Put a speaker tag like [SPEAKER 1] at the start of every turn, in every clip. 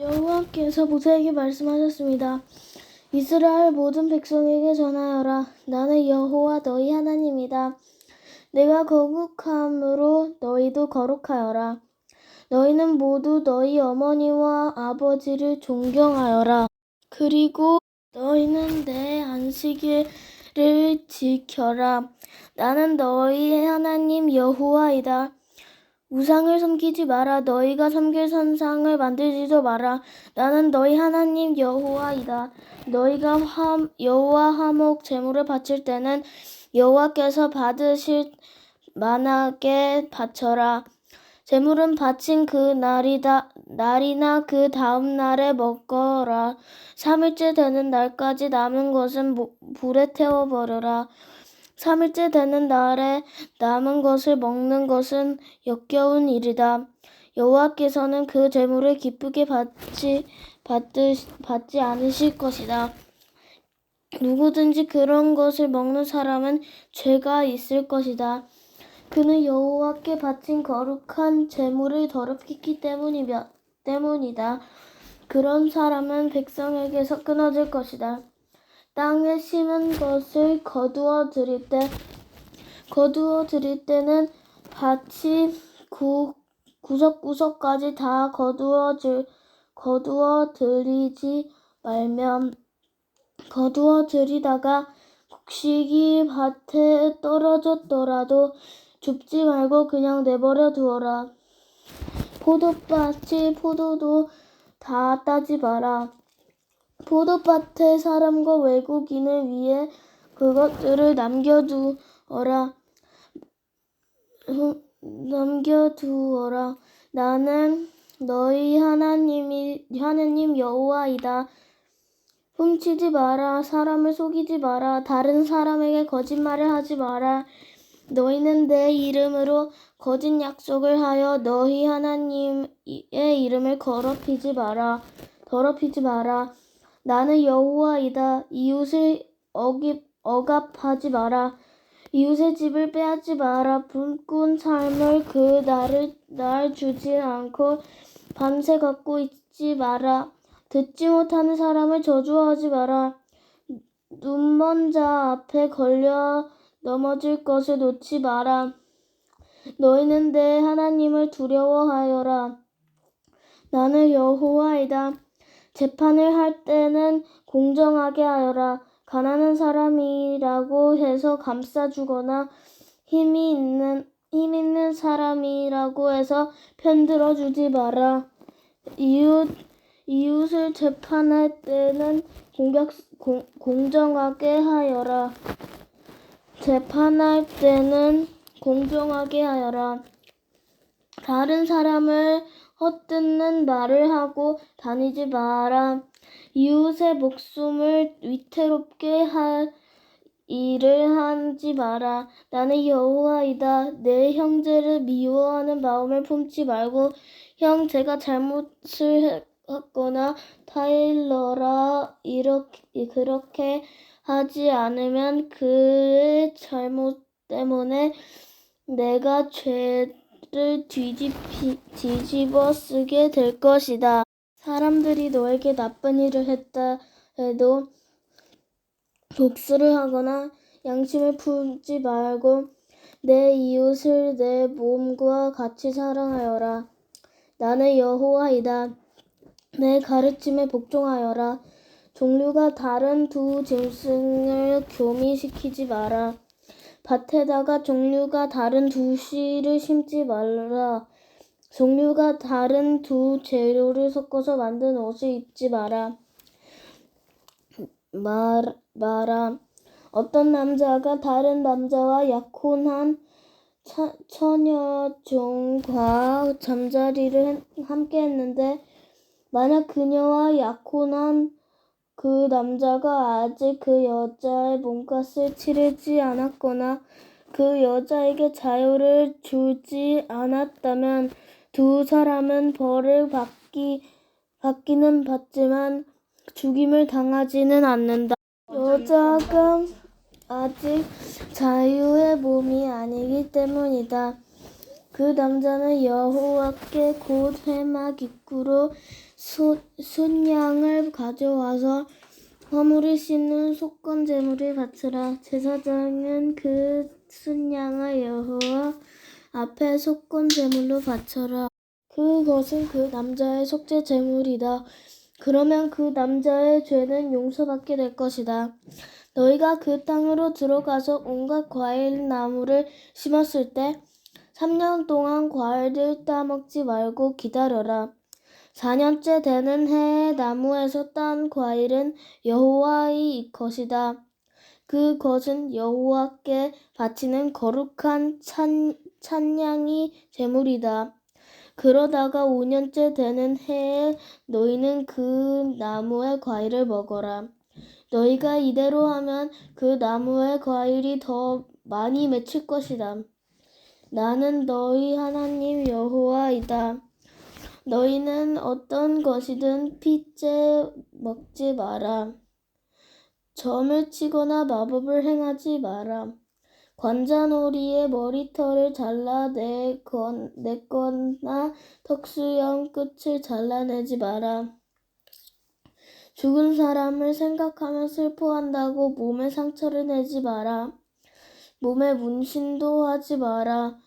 [SPEAKER 1] 여호와께서 모세에게 말씀하셨습니다. 이스라엘 모든 백성에게 전하여라. 나는 여호와 너희 하나님이다. 내가 거룩함으로 너희도 거룩하여라. 너희는 모두 너희 어머니와 아버지를 존경하여라. 그리고 너희는 내 안식일을 지켜라. 나는 너희의 하나님 여호와이다. 우상을 섬기지 마라. 너희가 섬길 선상을 만들지도 마라. 나는 너희 하나님 여호와이다. 너희가 화, 여호와 화목 제물을 바칠 때는 여호와께서 받으실 만하게 바쳐라. 제물은 바친 그 날이다 날이나 그 다음 날에 먹거라. 3일째 되는 날까지 남은 것은 모- 불에 태워 버려라. 3일째 되는 날에 남은 것을 먹는 것은 역겨운 일이다. 여호와께서는 그 제물을 기쁘게 받지 받으, 받지 않으실 것이다. 누구든지 그런 것을 먹는 사람은 죄가 있을 것이다. 그는 여호와께 바친 거룩한 제물을 더럽게 했기 때문이며, 때문이다. 그런 사람은 백성에게서 끊어질 것이다. 땅에 심은 것을 거두어 들일 때, 거두어 들일 때는 밭이 구, 구석구석까지 다 거두어 줄, 거두어 들이지 말면, 거두어 들이다가 곡식이 밭에 떨어졌더라도 줍지 말고 그냥 내버려 두어라. 포도밭이 포도도 다 따지 마라. 포도밭에 사람과 외국인을 위해 그것들을 남겨두어라. 후- 남겨두어라. 나는 너희 하나님이 하나님 여호와이다. 훔치지 마라. 사람을 속이지 마라. 다른 사람에게 거짓말을 하지 마라. 너희는 내 이름으로 거짓 약속을 하여 너희 하나님의 이름을 더럽히지 마라. 더럽히지 마라. 나는 여호와이다. 이웃을 어기, 억압하지 마라. 이웃의 집을 빼앗지 마라. 꿈꾼 삶을 그 날을 날 주지 않고 밤새 갖고 있지 마라. 듣지 못하는 사람을 저주하지 마라. 눈먼 자 앞에 걸려 넘어질 것을 놓지 마라. 너희는 내 하나님을 두려워하여라. 나는 여호와이다. 재판을 할 때는 공정하게 하여라. 가난한 사람이라고 해서 감싸주거나 힘이 있는 힘 있는 사람이라고 해서 편들어 주지 마라. 이웃 이웃을 재판할 때는 공격 공, 공정하게 하여라. 재판할 때는 공정하게 하여라. 다른 사람을 헛듣는 말을 하고 다니지 마라. 이웃의 목숨을 위태롭게 할 일을 하지 마라. 나는 여호와이다. 내 형제를 미워하는 마음을 품지 말고 형 제가 잘못을 했거나 타일러라 이렇게 그렇게 하지 않으면 그의 잘못 때문에 내가 죄 를 뒤집히, 뒤집어 쓰게 될 것이다. 사람들이 너에게 나쁜 일을 했다 해도 복수를 하거나 양심을 품지 말고 내 이웃을 내 몸과 같이 사랑하여라. 나는 여호와이다. 내 가르침에 복종하여라. 종류가 다른 두 짐승을 교미시키지 마라. 밭에다가 종류가 다른 두 씨를 심지 말라. 종류가 다른 두 재료를 섞어서 만든 옷을 입지 마라. 말, 마라. 어떤 남자가 다른 남자와 약혼한 차- 처녀종과 잠자리를 했- 함께 했는데 만약 그녀와 약혼한 그 남자가 아직 그 여자의 몸값을 치르지 않았거나 그 여자에게 자유를 주지 않았다면 두 사람은 벌을 받기, 받기는 받지만 죽임을 당하지는 않는다. 여자가 아직 자유의 몸이 아니기 때문이다. 그 남자는 여호와께 곧 회막 입구로 소- 순양을 가져와서 허물을 씻는 속건 제물을 바치라. 제사장은 그 순양을 여호와 앞에 속건 제물로 바쳐라. 그것은 그 남자의 속죄 제물이다. 그러면 그 남자의 죄는 용서받게 될 것이다. 너희가 그 땅으로 들어가서 온갖 과일 나무를 심었을 때 3년 동안 과일들 따먹지 말고 기다려라. 4년째 되는 해에 나무에서 딴 과일은 여호와의 것이다. 그 것은 여호와께 바치는 거룩한 찬, 찬양이 제물이다. 그러다가 5년째 되는 해에 너희는 그 나무의 과일을 먹어라. 너희가 이대로 하면 그 나무의 과일이 더 많이 맺힐 것이다. 나는 너희 하나님 여호와이다. 너희는 어떤 것이든 핏째 먹지 마라. 점을 치거나 마법을 행하지 마라. 관자놀이의 머리털을 잘라 내건, 내거나 턱수염 끝을 잘라내지 마라. 죽은 사람을 생각하며 슬퍼한다고 몸에 상처를 내지 마라. 몸에 문신도 하지 마라.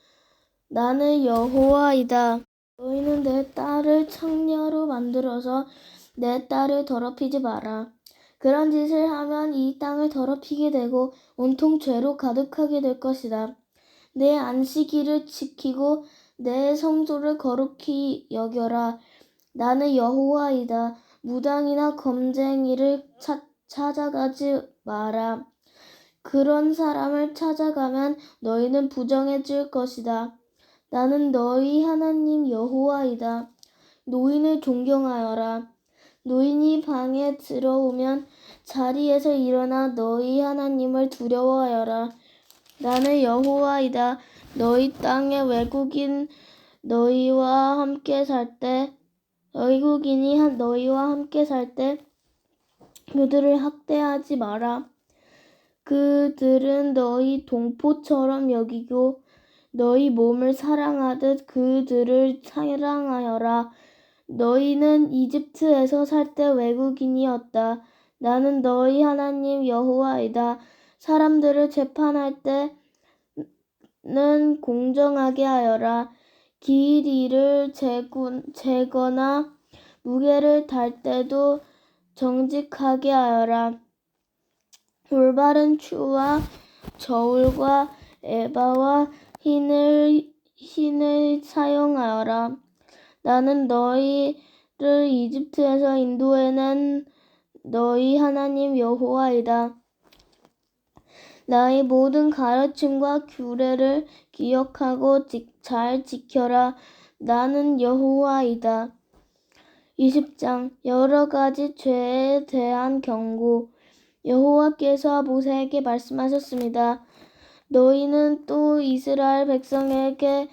[SPEAKER 1] 나는 여호와이다. 너희는 내 딸을 창녀로 만들어서 내 딸을 더럽히지 마라. 그런 짓을 하면 이 땅을 더럽히게 되고 온통 죄로 가득하게 될 것이다. 내 안식일을 지키고 내 성소를 거룩히 여겨라. 나는 여호와이다. 무당이나 검쟁이를 차, 찾아가지 마라. 그런 사람을 찾아가면 너희는 부정해질 것이다. 나는 너희 하나님 여호와이다. 노인을 존경하여라. 노인이 방에 들어오면 자리에서 일어나 너희 하나님을 두려워하여라. 나는 여호와이다. 너희 땅에 외국인 너희와 함께 살 때, 외국인이 한- 너희와 함께 살 때 그들을 학대하지 마라. 그들은 너희 동포처럼 여기고 너희 몸을 사랑하듯 그들을 사랑하여라. 너희는 이집트에서 살 때 외국인이었다. 나는 너희 하나님 여호와이다. 사람들을 재판할 때는 공정하게 하여라. 길이를 재거나 무게를 달 때도 정직하게 하여라. 올바른 추와 저울과 에바와 흰을 흰을 사용하여라. 나는 너희를 이집트에서 인도해낸 너희 하나님 여호와이다. 나의 모든 가르침과 규례를 기억하고 지- 잘 지켜라. 나는 여호와이다. 20장 여러 가지 죄에 대한 경고 여호와께서 모세에게 말씀하셨습니다. 너희는 또 이스라엘 백성에게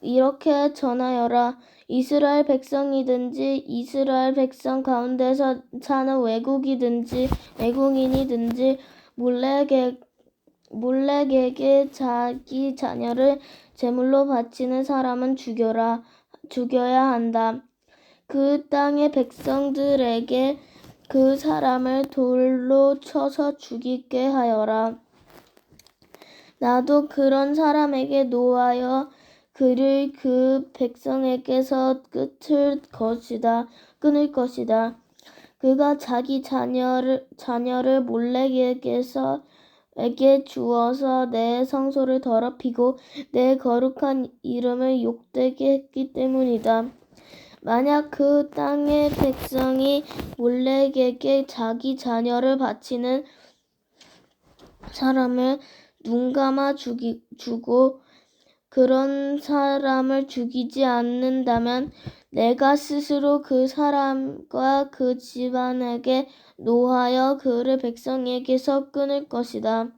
[SPEAKER 1] 이렇게 전하여라. 이스라엘 백성이든지 이스라엘 백성 가운데서 사는 외국이든지 외국인이든지 몰래게 몰래에게 자기 자녀를 제물로 바치는 사람은 죽여라 죽여야 한다. 그 땅의 백성들에게 그 사람을 돌로 쳐서 죽이게 하여라. 나도 그런 사람에게 노하여 그를 그 백성에게서 끝을 것이다, 끊을 것이다. 그가 자기 자녀를 자녀를 몰래에게서 에게 주어서 내 성소를 더럽히고 내 거룩한 이름을 욕되게 했기 때문이다. 만약 그 땅의 백성이 몰래에게 자기 자녀를 바치는 사람을 눈 감아 죽이, 주고 그런 사람을 죽이지 않는다면 내가 스스로 그 사람과 그 집안에게 노하여 그를 백성에게서 끊을 것이다.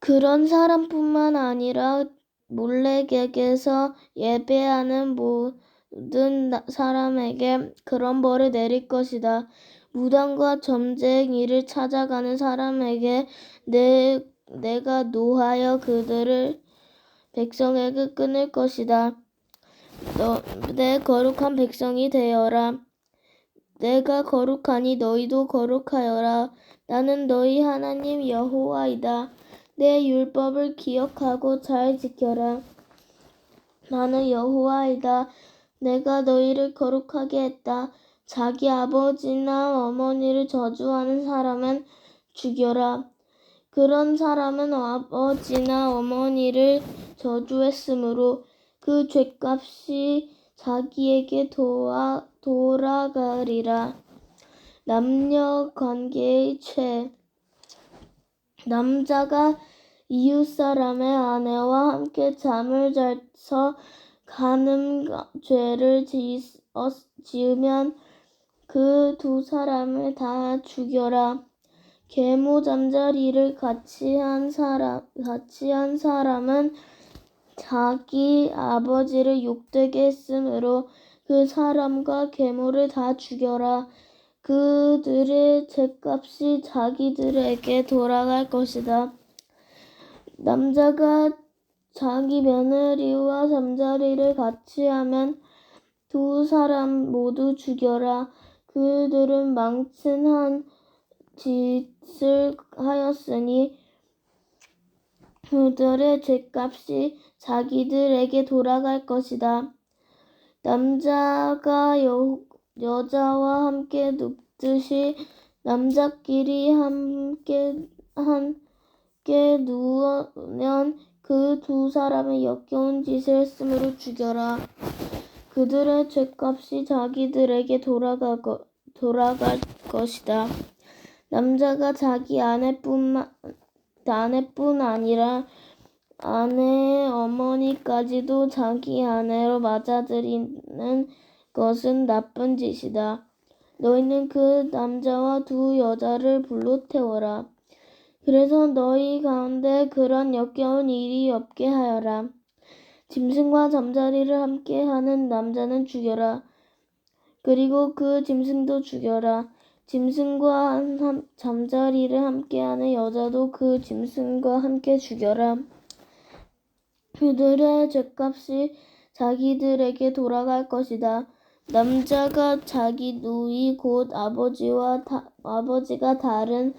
[SPEAKER 1] 그런 사람뿐만 아니라 몰래에게서 예배하는 모든 나- 사람에게 그런 벌을 내릴 것이다. 무당과 점쟁이를 찾아가는 사람에게 내, 내가 노하여 그들을 백성에게 끊을 것이다. 너, 내 거룩한 백성이 되어라. 내가 거룩하니 너희도 거룩하여라. 나는 너희 하나님 여호와이다. 내 율법을 기억하고 잘 지켜라. 나는 여호와이다. 내가 너희를 거룩하게 했다. 자기 아버지나 어머니를 저주하는 사람은 죽여라. 그런 사람은 아버지나 어머니를 저주했으므로 그 죄값이 자기에게 도와, 돌아가리라. 남녀 관계의 죄. 남자가 이웃 사람의 아내와 함께 잠을 자서 가늠 죄를 지으면 그 두 사람을 다 죽여라. 계모 잠자리를 같이 한 사람 같이 한 사람은 자기 아버지를 욕되게 했으므로 그 사람과 계모를 다 죽여라. 그들의 죄값이 자기들에게 돌아갈 것이다. 남자가 자기 며느리와 잠자리를 같이 하면 두 사람 모두 죽여라. 그들은 망친 한 짓을 하였으니 그들의 죄값이 자기들에게 돌아갈 것이다. 남자가 여, 여자와 함께 눕듯이 남자끼리 함께 함께 누우면 그 두 사람의 역겨운 짓을 했으므로 죽여라. 그들의 죄값이 자기들에게 돌아갈, 거, 돌아갈 것이다. 남자가 자기 아내뿐만 아내뿐 아니라 아내의 어머니까지도 자기 아내로 맞아들이는 것은 나쁜 짓이다. 너희는 그 남자와 두 여자를 불로 태워라. 그래서 너희 가운데 그런 역겨운 일이 없게 하여라. 짐승과 잠자리를 함께 하는 남자는 죽여라. 그리고 그 짐승도 죽여라. 짐승과 잠자리를 함께하는 여자도 그 짐승과 함께 죽여라. 그들의 죄값이 자기들에게 돌아갈 것이다. 남자가 자기 누이 곧 아버지와 다, 아버지가 다른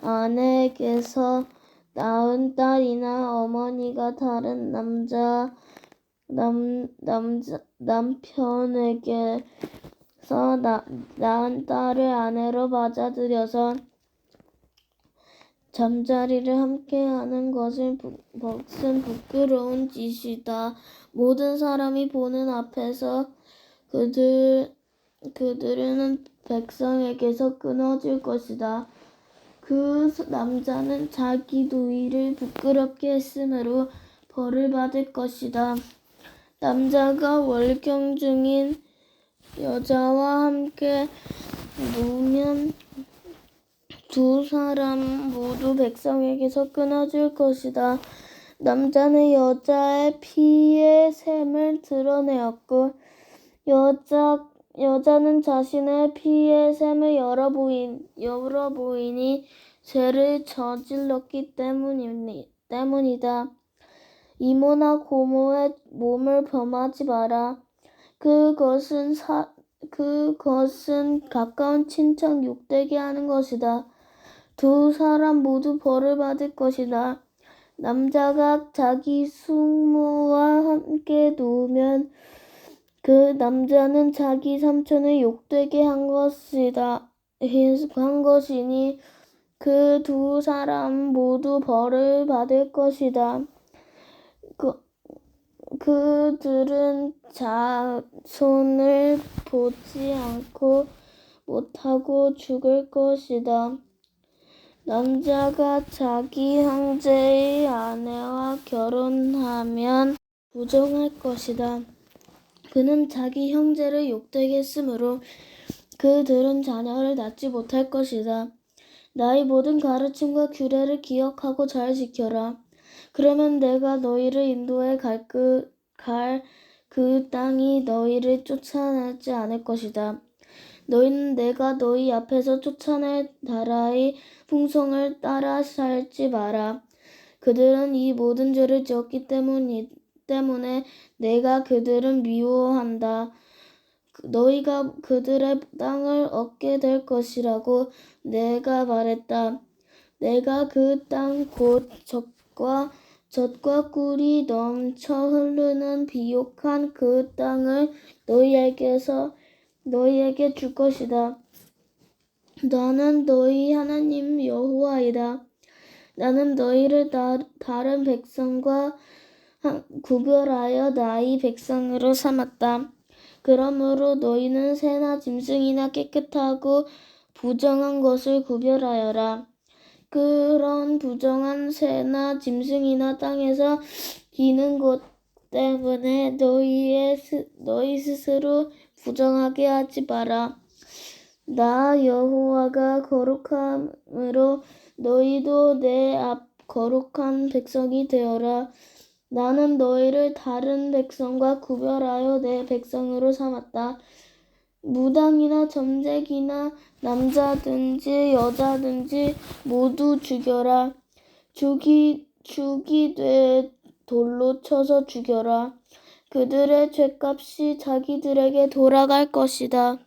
[SPEAKER 1] 아내에게서 낳은 딸이나 어머니가 다른 남자 남 남자 남편에게 서 나, 낳은 딸을 아내로 맞아들여서 잠자리를 함께하는 것은 부, 것은 부끄러운 짓이다. 모든 사람이 보는 앞에서 그들 그들은 백성에게서 끊어질 것이다. 그 남자는 자기 누이를 부끄럽게 했으므로 벌을 받을 것이다. 남자가 월경 중인 여자와 함께 누우면 두 사람 모두 백성에게서 끊어질 것이다. 남자는 여자의 피의 샘을 드러내었고 여자 여자는 자신의 피의 샘을 열어 보인 열어 보이니 죄를 저질렀기 때문이니, 때문이다. 이모나 고모의 몸을 범하지 마라. 그것은 사, 그것은 가까운 친척 욕되게 하는 것이다. 두 사람 모두 벌을 받을 것이다. 남자가 자기 숙모와 함께 누우면 그 남자는 자기 삼촌을 욕되게 한 것이다. 한 것이니 그 두 사람 모두 벌을 받을 것이다. 그, 그들은 자손을 보지 않고 못하고 죽을 것이다. 남자가 자기 형제의 아내와 결혼하면 부정할 것이다. 그는 자기 형제를 욕되게 했으므로 그들은 자녀를 낳지 못할 것이다. 나의 모든 가르침과 규례를 기억하고 잘 지켜라. 그러면 내가 너희를 인도해 갈 그, 갈 그 땅이 너희를 쫓아내지 않을 것이다. 너희는 내가 너희 앞에서 쫓아낼 나라의 풍성을 따라 살지 마라. 그들은 이 모든 죄를 지었기 때문이, 때문에 내가 그들을 미워한다. 그- 너희가 그들의 땅을 얻게 될 것이라고 내가 말했다. 내가 그 땅 곧 젖과 젖과 꿀이 넘쳐 흐르는 비옥한 그 땅을 너희에게서 너희에게 줄 것이다. 나는 너희 하나님 여호와이다. 나는 너희를 다, 다른 백성과 하- 구별하여 나의 백성으로 삼았다. 그러므로 너희는 새나 짐승이나 깨끗하고 부정한 것을 구별하여라. 그런 부정한 새나 짐승이나 땅에서 기는 것 때문에 너희의 스, 너희 스스로 부정하게 하지 마라. 나 여호와가 거룩함으로 너희도 내 앞 거룩한 백성이 되어라. 나는 너희를 다른 백성과 구별하여 내 백성으로 삼았다. 무당이나 점쟁이나 남자든지 여자든지 모두 죽여라. 죽이 죽이되 돌로 쳐서 죽여라. 그들의 죄값이 자기들에게 돌아갈 것이다.